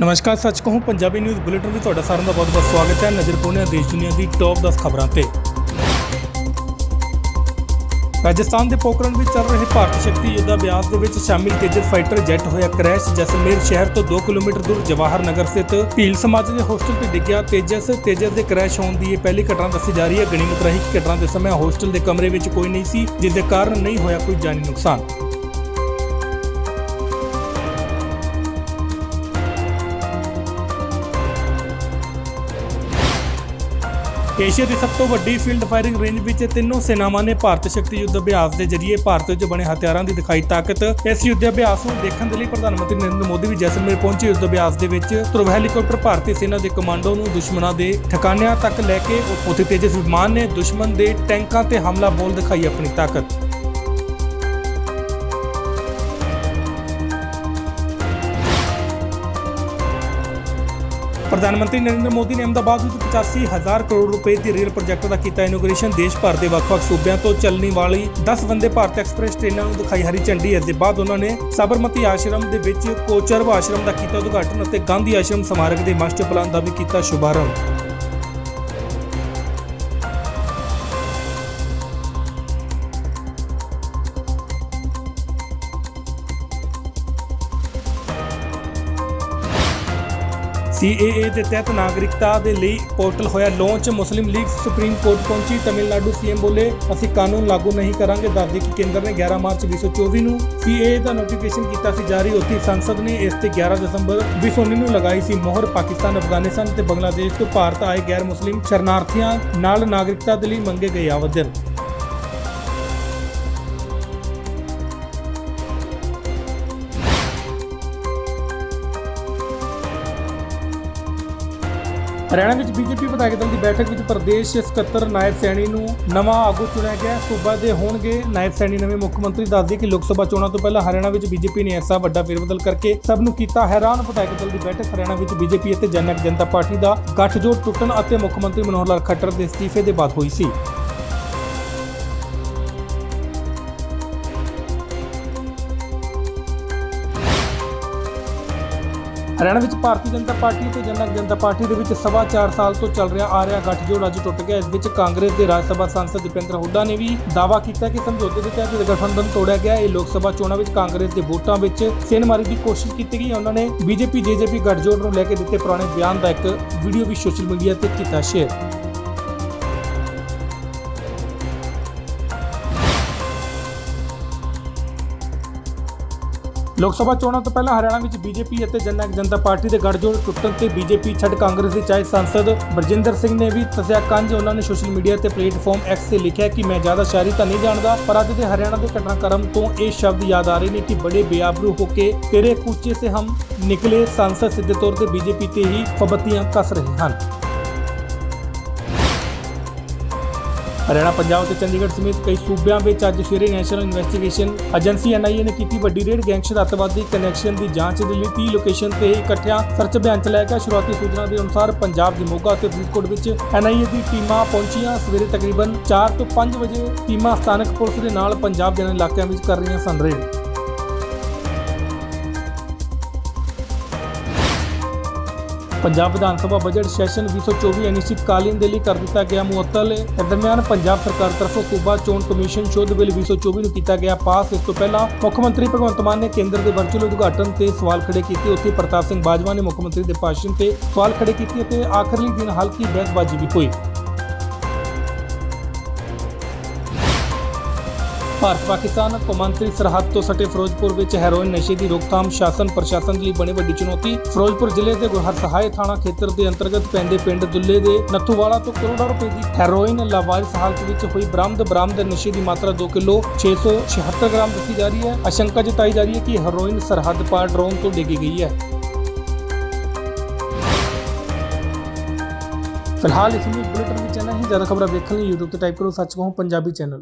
ਨਮਸਕਾਰ, ਸੱਚ ਕਹੂੰ, ਪੰਜਾਬੀ ਨਿਊਜ਼ ਬੁਲੇਟਿਨ ਵਿੱਚ ਤੁਹਾਡਾ ਸਾਰਿਆਂ ਦਾ ਬਹੁਤ-ਬਹੁਤ ਸਵਾਗਤ ਹੈ ਨਜ਼ਰ ਪਾਉਂਦੇ ਹਾਂ ਦੇਸ਼ ਦੁਨੀਆ ਦੀ ਟੌਪ 10 ਖਬਰਾਂ ਤੇ। ਰਾਜਸਥਾਨ ਦੇ ਪੋਖਰਨ ਵਿੱਚ ਚੱਲ ਰਹੇ ਭਾਰਤ ਸ਼ਕਤੀ ਯੁੱਧ ਅਭਿਆਸ ਦੇ ਵਿੱਚ ਸ਼ਾਮਿਲ ਤੇਜਸ ਫਾਈਟਰ ਜੈਟ ਹੋਇਆ ਕ੍ਰੈਸ਼ ਜਸਮੇਰ ਸ਼ਹਿਰ ਤੋਂ 2 ਕਿਲੋਮੀਟਰ ਦੂਰ ਜਵਾਹਰ ਨਗਰ ਸਥਿਤ ਭੀਲ ਸਮਾਜ ਦੇ ਹੋਸਟਲ ਤੇ ਡਿੱਗਿਆ ਤੇਜਸ। ਤੇਜਸ ਦੇ ਕ੍ਰੈਸ਼ ਹੋਣ ਦੀ ਇਹ ਪਹਿਲੀ ਘਟਨਾ ਦੱਸੀ ਜਾ ਰਹੀ ਹੈ। ਗਣਿਮਤ ਰਹੀ ਕਿ ਘਟਨਾ ਦੇ ਸਮੇਂ ਹੋਸਟਲ ਦੇ ਕਮਰੇ ਵਿੱਚ ਕੋਈ ਨਹੀਂ ਸੀ, ਜਿਸ ਦੇ ਕਾਰਨ ਨਹੀਂ ਹੋਇਆ ਕੋਈ ਜਾਨੀ ਨੁਕਸਾਨ। ਏਸ਼ੀਆ ਦੀ ਸਭ ਤੋਂ ਵੱਡੀ ਫੀਲਡ ਫਾਇਰਿੰਗ ਰੇਂਜ ਵਿੱਚ ਤਿੰਨੋਂ ਸੈਨਾਵਾਂ ਨੇ ਭਾਰਤ ਸ਼ਕਤੀ ਯੁੱਧ ਅਭਿਆਸ ਦੇ ਜ਼ਰੀਏ ਭਾਰਤ ਵਿੱਚ ਬਣੇ ਹਥਿਆਰਾਂ ਦੀ ਦਿਖਾਈ ਤਾਕਤ, ਇਸ ਯੁੱਧ ਅਭਿਆਸ ਨੂੰ ਦੇਖਣ ਦੇ ਲਈ ਪ੍ਰਧਾਨ ਮੰਤਰੀ ਨਰਿੰਦਰ ਮੋਦੀ ਵੀ ਜੈਸਲਮੇਰ ਪਹੁੰਚੇ। ਯੁੱਧ ਅਭਿਆਸ ਦੇ ਵਿੱਚ ਧਰੁਵ ਹੈਲੀਕਾਪਟਰ ਭਾਰਤੀ ਸੈਨਾ ਦੇ ਕਮਾਂਡੋ ਨੂੰ ਦੁਸ਼ਮਣਾਂ ਦੇ ਠਿਕਾਣਿਆਂ ਤੱਕ ਲੈ ਕੇ ਉੱਥੇ ਤੇਜਸ ਵਿਮਾਨ ਨੇ ਦੁਸ਼ਮਣ ਦੇ ਟੈਂਕਾਂ ਤੇ ਹਮਲਾ ਬੋਲ ਦਿਖਾਈ ਆਪਣੀ ਤਾਕਤ। ਪ੍ਰਧਾਨ ਮੰਤਰੀ ਨਰਿੰਦਰ ਮੋਦੀ ਨੇ ਅਹਿਮਦਾਬਾਦ ਵਿੱਚ 85000 ਕਰੋੜ ਰੁਪਏ ਦੀ ਰੇਲ ਪ੍ਰੋਜੈਕਟ ਦਾ ਕੀਤਾ ਇਨੋਗ੍ਰੇਸ਼ਨ। ਦੇਸ਼ ਭਰ ਦੇ ਵੱਖ-ਵੱਖ ਸੂਬਿਆਂ ਤੋਂ ਚੱਲਣੀ ਵਾਲੀ 10 ਵੰਦੇ ਭਾਰਤ ਐਕਸਪ੍ਰੈਸ ਟ੍ਰੇਨਾਂ ਨੂੰ ਦਿਖਾਈ ਹਰੀ ਝੰਡੀ ਇਸ ਦੇ ਬਾਅਦ ਉਹਨਾਂ ਨੇ ਸਾਬਰਮਤੀ ਆਸ਼ਰਮ ਦੇ ਵਿੱਚ ਕੋਚਰਵ ਆਸ਼ਰਮ ਦਾ ਕੀਤਾ ਉਦਘਾਟਨ ਅਤੇ ਗਾਂਧੀ ਆਸ਼ਰਮ ਸਮਾਰਕ ਦੇ ਮਾਸਟਰ ਪਲਾਨ ਦਾ ਵੀ ਕੀਤਾ ਸ਼ੁਭਾਰੰਭ। ਸੀਏਏ ਦੇ ਤਹਿਤ ਨਾਗਰਿਕਤਾ ਦੇ ਲਈ ਪੋਰਟਲ ਹੋਇਆ launch Muslim League supreme court ਪਹੁੰਚੀ, ਤਮਿਲਨਾਡੂ ਸੀਐਮ ਬੋਲੇ, ਅਸੀਂ ਕਾਨੂੰਨ ਲਾਗੂ ਨਹੀਂ ਕਰਾਂਗੇ, ਦੱਸਦੇ ਕਿ ਕੇਂਦਰ ਨੇ 11 ਮਾਰਚ 2024 ਨੂੰ ਸੀਏਏ ਦਾ ਨੋਟੀਫਿਕੇਸ਼ਨ ਕੀਤਾ ਸੀ ਜਾਰੀ। ਉੱਥੇ ਸੰਸਦ ਨੇ ਇਸ ਤੇ 11 ਦਸੰਬਰ 2019 ਨੂੰ ਲਗਾਈ ਸੀ ਮੋਹਰ। ਪਾਕਿਸਤਾਨ, ਅਫਗਾਨਿਸਤਾਨ ਤੇ ਬੰਗਲਾਦੇਸ਼ ਤੋਂ ਭਾਰਤ ਆਏ ਗੈਰ ਮੁਸਲਿਮ ਸ਼ਰਨਾਰਥੀਆਂ ਨਾਲ ਨਾਗਰਿਕਤਾ ਦੇ ਲਈ ਮੰਗੇ ਗਏ ਆਵੇਦਨ। ਹਰਿਆਣਾ ਵਿੱਚ ਬੀਜੇਪੀ ਵਿਧਾਇਕ ਦਲ ਦੀ ਬੈਠਕ ਵਿੱਚ ਪ੍ਰਦੇਸ਼ ਸਕੱਤਰ ਨਾਇਬ ਸੈਣੀ ਨੂੰ ਨਵਾਂ ਆਗੂ ਚੁਣਿਆ ਗਿਆ। ਸੂਬਾ ਦੇ ਹੋਣਗੇ ਨਾਇਬ ਸੈਣੀ ਨਵੇਂ ਮੁੱਖ ਮੰਤਰੀ ਦੱਸਦੇ ਕਿ ਲੋਕ ਸਭਾ ਚੋਣਾਂ ਤੋਂ ਪਹਿਲਾਂ ਹਰਿਆਣਾ ਵਿੱਚ ਬੀਜੇਪੀ ਨੇ ਐਸਾ ਵੱਡਾ ਫੇਰਬਦਲ ਕਰਕੇ ਸਭ ਨੂੰ ਕੀਤਾ ਹੈਰਾਨ। ਵਿਧਾਇਕ ਦਲ ਦੀ ਬੈਠਕ ਹਰਿਆਣਾ ਵਿੱਚ ਬੀਜੇਪੀ ਅਤੇ ਜਨਕ ਜਨਤਾ ਪਾਰਟੀ ਦਾ ਗੱਠਜੋੜ ਟੁੱਟਣ ਅਤੇ ਮੁੱਖ ਮੰਤਰੀ ਮਨੋਹਰ ਲਾਲ ਖੱਟਰ ਦੇ ਅਸਤੀਫੇ ਦੇ ਬਾਅਦ ਹੋਈ ਸੀ। ਹਰਿਆਣਾ ਵਿੱਚ ਭਾਰਤੀ ਜਨਤਾ ਪਾਰਟੀ ਅਤੇ ਜਨਕ ਜਨਤਾ ਪਾਰਟੀ ਦੇ ਵਿੱਚ ਸਵਾ 4 ਸਾਲ ਤੋਂ ਚੱਲ ਰਿਹਾ ਆ ਰਿਹਾ ਗੱਠਜੋੜ ਅੱਜ ਟੁੱਟ ਗਿਆ। ਇਸ ਵਿੱਚ ਕਾਂਗਰਸ ਦੇ ਰਾਜ ਸਭਾ ਸਾਂਸਦ ਦੀਪਿੰਦਰ ਹੁੱਡਾ ਨੇ ਵੀ ਦਾਅਵਾ ਕੀਤਾ ਕਿ ਸਮਝੌਤੇ ਦੇ ਤਹਿਤ ਗਠਬੰਧਨ ਤੋੜਿਆ ਗਿਆ। ਇਹ ਲੋਕ ਸਭਾ ਚੋਣਾਂ ਵਿੱਚ ਕਾਂਗਰਸ ਦੇ ਵੋਟਾਂ ਵਿੱਚ ਸੇਨਮਾਰੀ ਦੀ ਕੋਸ਼ਿਸ਼ ਕੀਤੀ ਗਈ। ਉਹਨਾਂ ਨੇ ਬੀਜੇਪੀ, ਜੇਜੇਪੀ, ਗੱਠਜੋੜ ਨੂੰ ਲੈ ਕੇ ਦਿੱਤੇ ਪੁਰਾਣੇ ਬਿਆਨ ਦਾ ਇੱਕ ਵੀਡੀਓ ਵੀ ਸੋਸ਼ਲ ਮੀਡੀਆ ਤੇ ਕੀਤਾ ਸ਼ੇਅਰ। ਲੋਕ ਸਭਾ ਚੋਣਾਂ ਤੋਂ ਪਹਿਲਾਂ ਹਰਿਆਣਾ ਵਿੱਚ ਬੀਜੇਪੀ ਅਤੇ ਜਨਕ ਜਨਤਾ ਪਾਰਟੀ ਦੇ ਗੱਠਜੋੜ ਟੁੱਟਣ ਤੇ ਬੀਜੇਪੀ ਛੱਡ ਕਾਂਗਰਸ ਦੇ ਚਾਹੇ ਸੰਸਦ ਬਰਜਿੰਦਰ ਸਿੰਘ ਨੇ ਵੀ ਦੱਸਿਆ ਕੰਜ। ਉਹਨਾਂ ਨੇ ਸੋਸ਼ਲ ਮੀਡੀਆ ਤੇ ਪਲੇਟਫਾਰਮ ਐਕਸ ਤੇ ਲਿਖਿਆ ਕਿ ਮੈਂ ਜ਼ਿਆਦਾ ਸ਼ਾਇਰੀ ਤਾਂ ਨਹੀਂ ਜਾਣਦਾ, ਪਰ ਅੱਜ ਦੇ ਹਰਿਆਣਾ ਦੇ ਘਟਨਾਕ੍ਰਮ ਤੋਂ ਇਹ ਸ਼ਬਦ ਯਾਦ ਆ ਰਹੇ ਨੇ ਕਿ ਬੜੇ ਬੇਆਬਰੂ ਹੋ ਕੇ ਤੇਰੇ ਕੂਚੇ ਸੇ ਹਮ ਨਿਕਲੇ। ਸੰਸਦ ਸਿੱਧੇ ਤੌਰ ਤੇ ਬੀਜੇਪੀ ਤੇ ਹੀ ਪਬਤੀਆਂ ਕੱਸ ਰਹੇ ਹਨ। ਹਰਿਆਣਾ, ਪੰਜਾਬ ਅਤੇ ਚੰਡੀਗੜ੍ਹ ਸਮੇਤ ਕਈ ਸੂਬਿਆਂ ਵਿੱਚ ਅੱਜ ਸਵੇਰੇ ਨੈਸ਼ਨਲ ਇਨਵੈਸਟੀਗੇਸ਼ਨ ਏਜੰਸੀ ਐਨਆਈਏ ਨੇ ਕੀਤੀ ਵੱਡੀ ਰੇਡ ਗੈਂਗਸਟਰ ਅੱਤਵਾਦੀ ਕਨੈਕਸ਼ਨ ਦੀ ਜਾਂਚ ਦੇ ਲਈ 30 ਲੋਕੇਸ਼ਨ ਤੇ ਇਕੱਠਿਆਂ ਸਰਚ ਅਭਿਆਨ ਚਲਾਇਆ ਗਿਆ। ਸ਼ੁਰੂਆਤੀ ਸੂਚਨਾ ਦੇ ਅਨੁਸਾਰ ਪੰਜਾਬ ਦੀ ਮੋਗਾ ਅਤੇ ਫਰੀਦਕੋਟ ਵਿੱਚ ਐਨਆਈਏ ਦੀ ਟੀਮਾਂ ਪਹੁੰਚੀਆਂ। ਸਵੇਰੇ ਤਕਰੀਬਨ 4 ਤੋਂ 5 ਵਜੇ ਟੀਮਾਂ ਸਥਾਨਕ ਪੁਲਿਸ ਦੇ ਨਾਲ ਪੰਜਾਬ ਦੇ ਇਲਾਕਿਆਂ ਵਿੱਚ ਕਰ ਰਹੀਆਂ ਸਨ raid. Punjab Vidhan Sabha budget session 2024 ਅਨਿਸ਼ਚਿਤਕਾਲੀਨ ਦੇ ਲਈ ਕਰ ਦਿੱਤਾ ਗਿਆ ਮੁਅੱਤਲ। ਇਸ ਦਰਮਿਆਨ ਪੰਜਾਬ ਸਰਕਾਰ ਤਰਫੋਂ ਸੂਬਾ ਚੋਣ ਕਮਿਸ਼ਨ ਸ਼ੋਧ ਬਿੱਲ 2024 ਨੂੰ ਕੀਤਾ ਗਿਆ ਪਾਸ। ਇਸ ਤੋਂ ਪਹਿਲਾਂ ਮੁੱਖ ਮੰਤਰੀ ਭਗਵੰਤ ਮਾਨ ਨੇ ਕੇਂਦਰ ਦੇ ਵਰਚੁਅਲ ਉਦਘਾਟਨ ਤੇ ਸਵਾਲ ਖੜੇ ਕੀਤੇ। ਉੱਥੇ ਪ੍ਰਤਾਪ ਸਿੰਘ ਬਾਜਵਾ ਨੇ ਮੁੱਖ ਮੰਤਰੀ ਦੇ ਭਾਸ਼ਣ ਤੇ ਸਵਾਲ ਖੜੇ ਕੀਤੇ ਅਤੇ ਆਖਰਲੀ ਦਿਨ ਹਲਕੀ ਬਹਿਸਬਾਜ਼ੀ ਵੀ ਹੋਈ। ਭਾਰਤ ਪਾਕਿਸਤਾਨ ਕੌਮਾਂਤਰੀ ਸਰਹੱਦ ਤੋਂ ਸਟੇ ਫਿਰੋਜ਼ਪੁਰ ਵਿੱਚ ਹੈਰੋਇਨ ਨਸ਼ੇ ਦੀ ਰੋਕਥਾਮ, ਸ਼ਾਸਨ, ਪ੍ਰਸ਼ਾਸਨ ਲਈ ਬਣੀ ਵੱਡੀ ਚੁਣੌਤੀ। ਫਿਰੋਜ਼ਪੁਰ ਜ਼ਿਲ੍ਹੇ ਦੇ ਗੁਰਹਰ ਸਹਾਇ ਥਾਣਾ ਖੇਤਰ ਦੇ ਅੰਤਰਗਤ ਪੈਂਦੇ ਪਿੰਡ ਦੁੱਲੇ ਦੇ ਨੱਥੂਵਾਲਾ ਤੋਂ ਕਰੋੜਾਂ ਰੁਪਏ ਦੀ ਹੈਰੋਇਨ ਲਾਵਾਰਿਸ ਹਾਲਤ ਵਿੱਚ ਹੋਈ ਬਰਾਮਦ। ਬਰਾਮਦ ਨਸ਼ੇ ਦੀ ਮਾਤਰਾ 2 ਕਿਲੋ 676 ਗ੍ਰਾਮ ਦੱਸੀ ਜਾ ਰਹੀ ਹੈ। ਆਸ਼ੰਕਾ ਜਤਾਈ ਜਾ ਰਹੀ ਹੈ ਕਿ ਹੈਰੋਇਨ ਸਰਹੱਦ ਪਾਰ ਡਰੋਨ ਤੋਂ ਡਿੱਗੀ ਗਈ ਹੈ। ਫਿਲਹਾਲ ਇਸ ਨੂੰ ਬੁਲੇਟਿਨ ਵਿੱਚ ਇੰਨਾ ਹੀ। ਜ਼ਿਆਦਾ ਖਬਰਾਂ ਵੇਖਣ ਲਈ YouTube ਤੇ ਟਾਈਪ ਕਰੋ, ਸੱਚ ਕਹੋ, ਪੰਜਾਬੀ ਚੈਨਲ।